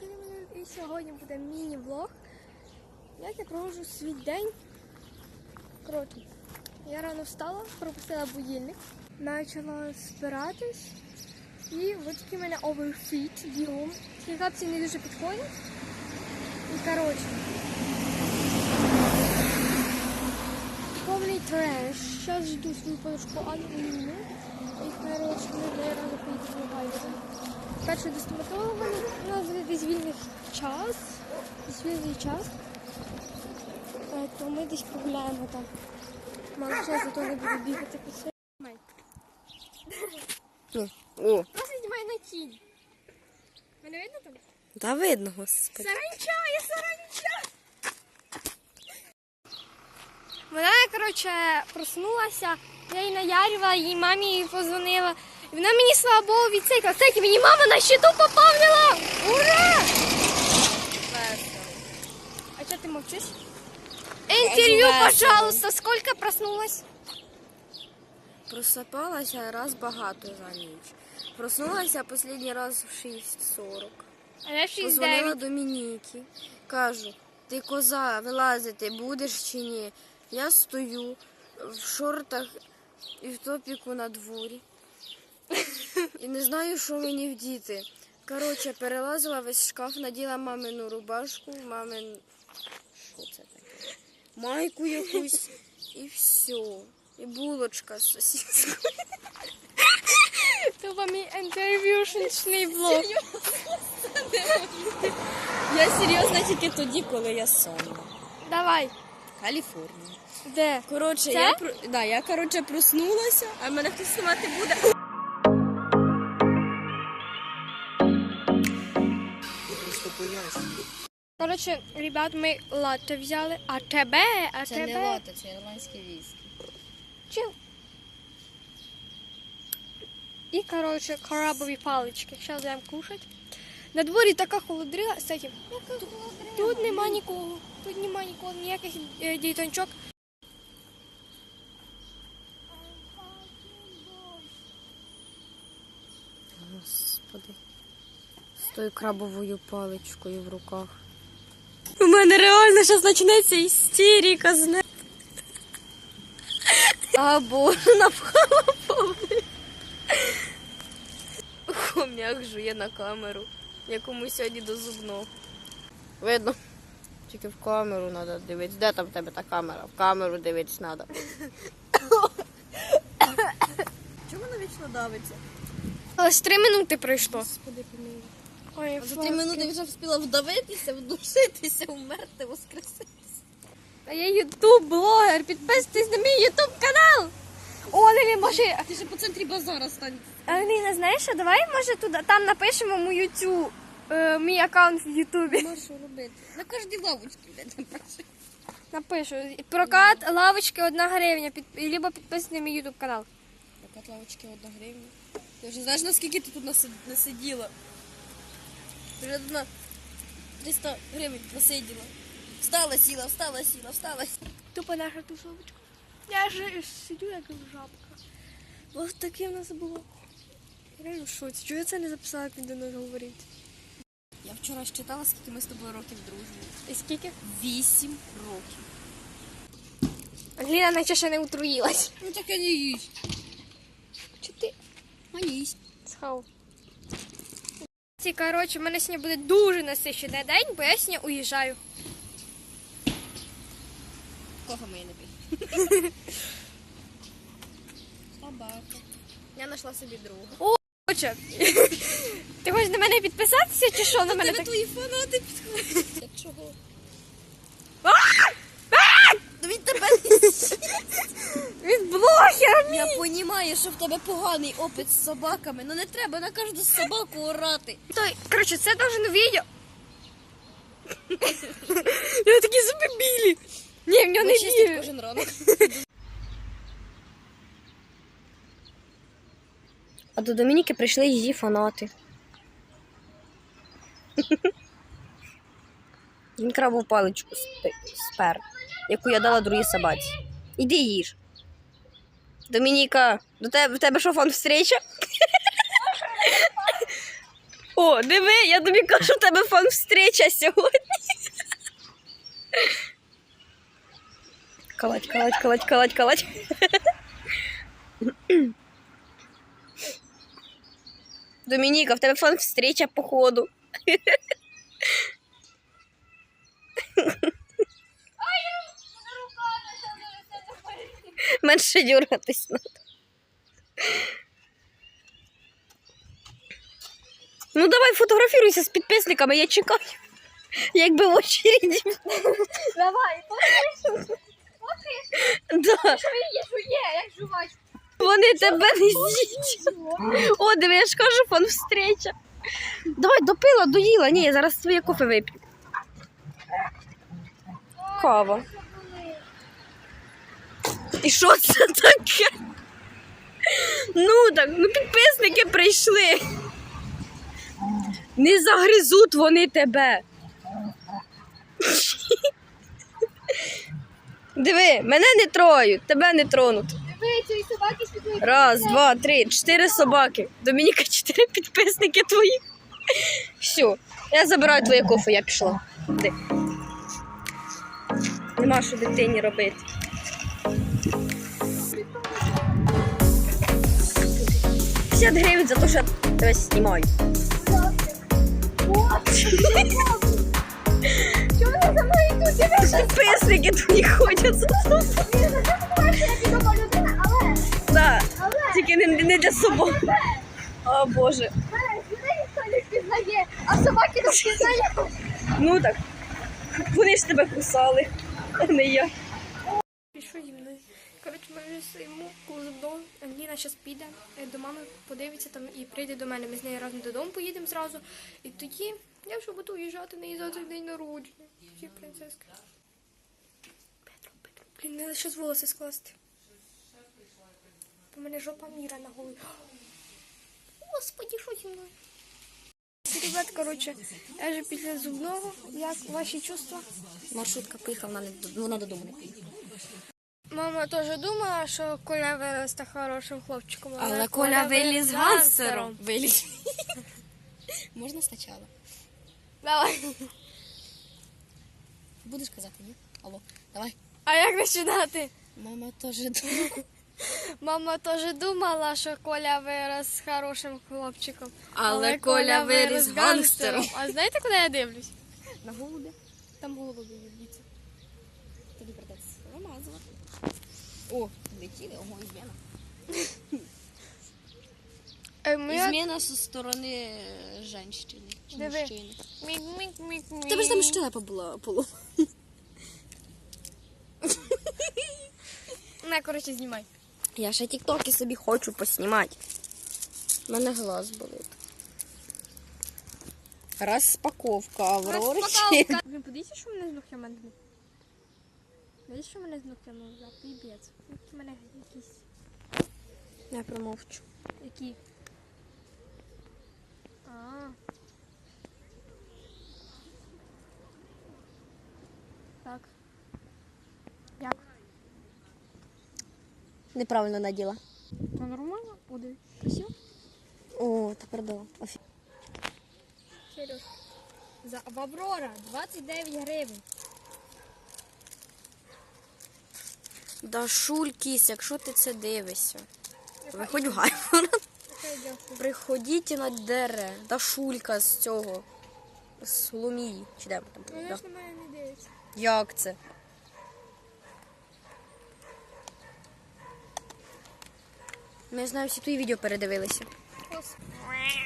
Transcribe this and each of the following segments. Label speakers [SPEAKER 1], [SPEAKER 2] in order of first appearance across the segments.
[SPEAKER 1] мене. І сьогодні буде міні-влог. Як я проводжу свій день. Коротше, я рано встала, пропустила будильник, почала збиратись. І от такий в мене оверфіт, бігом. Ці капці не дуже підходять. І коротше. Повний треш. Зараз жду свою подушку Анну. І коротше, ми рано поїду змагаюся. Перше до стоматолога у нас десь вільний час. Десь вільний час. Е, То ми десь погуляємо там. Мало часу, то не буду бігати по це.
[SPEAKER 2] О,
[SPEAKER 1] Просто знімай на тінь. Мене видно там?
[SPEAKER 2] та видно, господи.
[SPEAKER 1] Саранча, я саранча! Вона, коротше, проснулася, я їй наярювала, їй мамі позвонила. І вона мені, слава Богу, відсикала. Кстати, мені мама на щиту поповнила! Ура! А что ты молчишь? Интервью,
[SPEAKER 2] весело.
[SPEAKER 1] пожалуйста. Сколько проснулась?
[SPEAKER 2] Просипалася раз багато за ніч. Проснулася останній раз в 6.40.
[SPEAKER 1] А я
[SPEAKER 2] Позвонила Домініки. Кажу, ти коза, вилазити будеш чи ні? Я стою в шортах і в топіку на дворі. І не знаю, що мені вдіти. Коротше, перелазила весь шкаф, наділа мамину рубашку, мамин. Що це таке? Майку якусь і все. І булочка з сосіскою.
[SPEAKER 1] Тупо мій інтерв'юшничний блог.
[SPEAKER 2] Я серйозно тільки тоді, коли я сама.
[SPEAKER 1] Давай.
[SPEAKER 2] Каліфорнія.
[SPEAKER 1] Де?
[SPEAKER 2] Коротше,
[SPEAKER 1] Це?
[SPEAKER 2] я про- да, я коротше проснулася, а мене хтось знімати буде.
[SPEAKER 1] Коротше, ребят, ми латте взяли, а тебе, а
[SPEAKER 2] Це
[SPEAKER 1] тебе.
[SPEAKER 2] не лати, це ірландське віскі.
[SPEAKER 1] Чил. І, коротше, крабові палички. Зараз будемо кушати. На дворі така холодрила, кстати, тут нема нікого. Тут нема нікого, ніяких е, дітончок.
[SPEAKER 2] Господи. З тою крабовою паличкою в руках. У мене реально зараз почнеться істерика з не. А боже, напхала повний. Хом'як жує на камеру, якому сьогодні до зубного. Видно. Тільки в камеру треба дивитися. Де там в тебе та камера? В камеру дивитися треба. Чому вона вічно давиться?
[SPEAKER 1] Ось три минути пройшло.
[SPEAKER 2] Господи, помилуй.
[SPEAKER 1] Ой,
[SPEAKER 2] За три минути вже встигла вдавитися, вдушитися, вмерти, воскреситися.
[SPEAKER 1] А я ютуб блогер, підписуйтесь на мій ютуб канал. О, Лілі, може,
[SPEAKER 2] Ти ж по центрі базара стань.
[SPEAKER 1] Аліна, знаєш, що давай може туди там напишемо мою цю е, мій аккаунт в Ютубі.
[SPEAKER 2] Що робити? На кожній лавочці блядь, напишу.
[SPEAKER 1] Напишу. Прокат лавочки одна гривня. Під, либо підписуйтесь на мій ютуб канал.
[SPEAKER 2] Прокат лавочки одна гривня. Ти вже знаєш, наскільки ти тут наси- насиділа? Вже тут 300 гривень насиділа. Встала, сіла, встала, сіла, встала.
[SPEAKER 1] Тупо наша тусовочка. Я ж сидю як жабка. Ось таке в нас було. Реально в шоці. Чого я це не записала, як він до нас говорить?
[SPEAKER 2] Я вчора считала, скільки ми з тобою років дружні.
[SPEAKER 1] І скільки?
[SPEAKER 2] Вісім років.
[SPEAKER 1] Гліна наче ще не утруїлась.
[SPEAKER 2] Ну так я не їсть.
[SPEAKER 1] Чи ти
[SPEAKER 2] А їсть.
[SPEAKER 1] схав? Ці, коротше, в мене сьогодні буде дуже насичений день, бо я сьогодні уїжджаю.
[SPEAKER 2] Кого ми не пій? Собака. Я знайшла собі друга.
[SPEAKER 1] Хоче. Ти хочеш на мене підписатися чи що на мене так?
[SPEAKER 2] твої фанати підходять. Чого? Ну Він тебе
[SPEAKER 1] Він блогер!
[SPEAKER 2] Я розумію, що в тебе поганий опит з собаками, але не треба на кожну собаку орати.
[SPEAKER 1] Той, коротше, це должно відео. Я такі зуби білі. Ні, в нього не білі.
[SPEAKER 2] кожен ранок. А до Домініки прийшли її фанати. Він крабу паличку спер, яку я дала другій собаці. Іди їж. Домініка, до тебе, в тебе що фан встреча? О, диви, я тобі кажу, у тебе фан встреча сьогодні. Калать, калать, калать, калать, калать. Домініка, в тебе фан встреча походу. Менше дюргатись надо. Ну давай фотографіруйся з підписниками, я чекаю. Якби в очереді.
[SPEAKER 1] Давай,
[SPEAKER 2] Да.
[SPEAKER 1] є, жує, як жувати.
[SPEAKER 2] Вони тебе не з'їдять. О, диви, я ж кажу, фон встреча. Давай допила, доїла. Ні, я зараз твоє кофе вип'ю. Кава. І що це таке? Ну так, ну підписники прийшли. Не загризуть вони тебе. Диви, мене не троють, тебе не тронуть.
[SPEAKER 1] Ви цієї собаки слідують.
[SPEAKER 2] Раз, два, три, чотири собаки. Домініка, чотири підписники твої. Все, я забираю твоє кофе, я пішла. Де? Нема що дитині робити. П'ятдесят гривень за те, що я тебе знімаю.
[SPEAKER 1] Чому вони за мною йдуть? Дивись,
[SPEAKER 2] Підписники твої ходять за тобою.
[SPEAKER 1] я не знаю, що я відома людина, але,
[SPEAKER 2] Да,
[SPEAKER 1] але,
[SPEAKER 2] тільки не, не для собак. О Боже.
[SPEAKER 1] мене людей ніхто не впізнає, а собаки не впізнають.
[SPEAKER 2] Ну так. Вони ж тебе кусали, а не я.
[SPEAKER 1] Стоїмо коло зубного. Ангеліна зараз піде е, до мами, подивиться там і прийде до мене. Ми з нею разом додому поїдемо зразу. І тоді я вже буду уїжджати на її завтра день народження. Всі принцески. Петро, Петро. Блін, не лише з волоси скласти. У мене жопа міра на голові. Господи, що зі мною? Ребят, коротше, я вже після зубного. Як ваші чувства?
[SPEAKER 2] Маршрутка поїхала, вона додому не поїхала.
[SPEAKER 1] Мама теж думала, що Коля виросте хорошим хлопчиком.
[SPEAKER 2] Але Коля виліз гангстером. Виліз. Можна спочатку?
[SPEAKER 1] Давай.
[SPEAKER 2] Будеш казати, ні? Алло, давай.
[SPEAKER 1] А як починати?
[SPEAKER 2] Мама теж думала.
[SPEAKER 1] Мама теж думала, що Коля вирос хорошим хлопчиком.
[SPEAKER 2] Але Коля виріс гангстером.
[SPEAKER 1] А знаєте, куди я дивлюсь?
[SPEAKER 2] На голубя.
[SPEAKER 1] Там голова
[SPEAKER 2] О, летіли, ого, зміна.
[SPEAKER 1] Е, моя...
[SPEAKER 2] Зміна зі сторони женщини. чи
[SPEAKER 1] Диви.
[SPEAKER 2] мужчини.
[SPEAKER 1] Мік, мік, мік, мік.
[SPEAKER 2] Тебе ж там щелепа була полу.
[SPEAKER 1] На, коротше, знімай.
[SPEAKER 2] Я ще тіктоки собі хочу поснімати. У мене глаз болить. Розпаковка Аврори.
[SPEAKER 1] Розпаковка. Блін, подивіться, що мене з духляменами. Дивіться, що мене з духляменами за піпець. Які мене якісь...
[SPEAKER 2] Я промовчу.
[SPEAKER 1] Які? А. Так. Як?
[SPEAKER 2] Неправильно наділа.
[SPEAKER 1] То нормально? Буде красиво?
[SPEAKER 2] О, тепер да.
[SPEAKER 1] Сереж. За в Аврора 29 гривень.
[SPEAKER 2] Дашуль кісь, якщо ти це дивишся. Виходь в гайвор. Приходіть на дере. Дашулька з цього. З Соломії. Чи де там?
[SPEAKER 1] Вона ж на мене не дивиться.
[SPEAKER 2] Як це? Ми знаю, всі твої відео передивилися.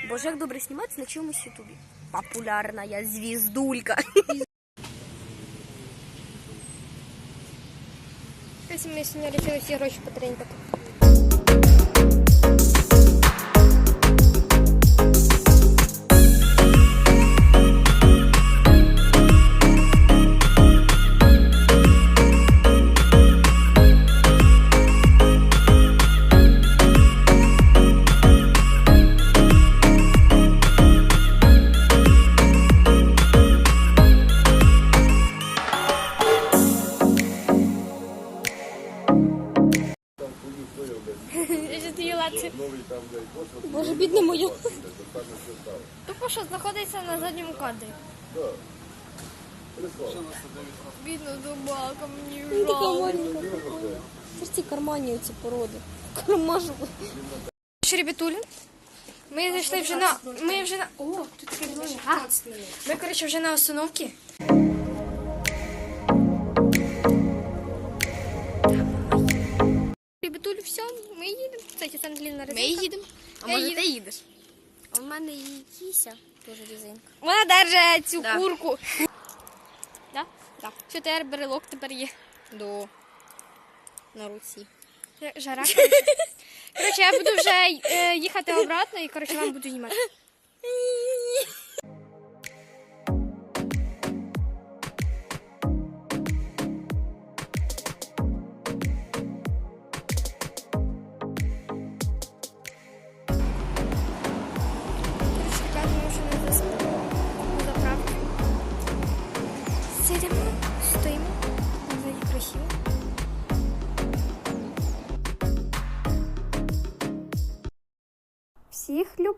[SPEAKER 2] Боже, як добре зніматися на чомусь ютубі. Популярна я звіздулька.
[SPEAKER 1] Якщо ми сьогодні вирішили всі гроші потренькати.
[SPEAKER 2] Боже, бідне моє.
[SPEAKER 1] Тупо що знаходиться на задньому кадрі. Бідна собака, мені
[SPEAKER 2] Він така маленька. Це ж ці карманні оці породи. Кармажу.
[SPEAKER 1] Що, ребятулі? Ми зайшли вже на. Ми вже на. О, тут таке. Ми, коротше, вже на остановці. Ребятулі, все, ми їдемо. Кстати, це Англіна резинка.
[SPEAKER 2] Ми їдемо. А може ти їдеш? А в мене і кіся теж резинка.
[SPEAKER 1] Вона держить цю
[SPEAKER 2] Да.
[SPEAKER 1] курку. Да? Так. Що тепер брелок тепер є?
[SPEAKER 2] До на руці.
[SPEAKER 1] Жара. Коротше, я буду вже е, їхати обратно і коротше вам буду знімати.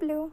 [SPEAKER 1] blue.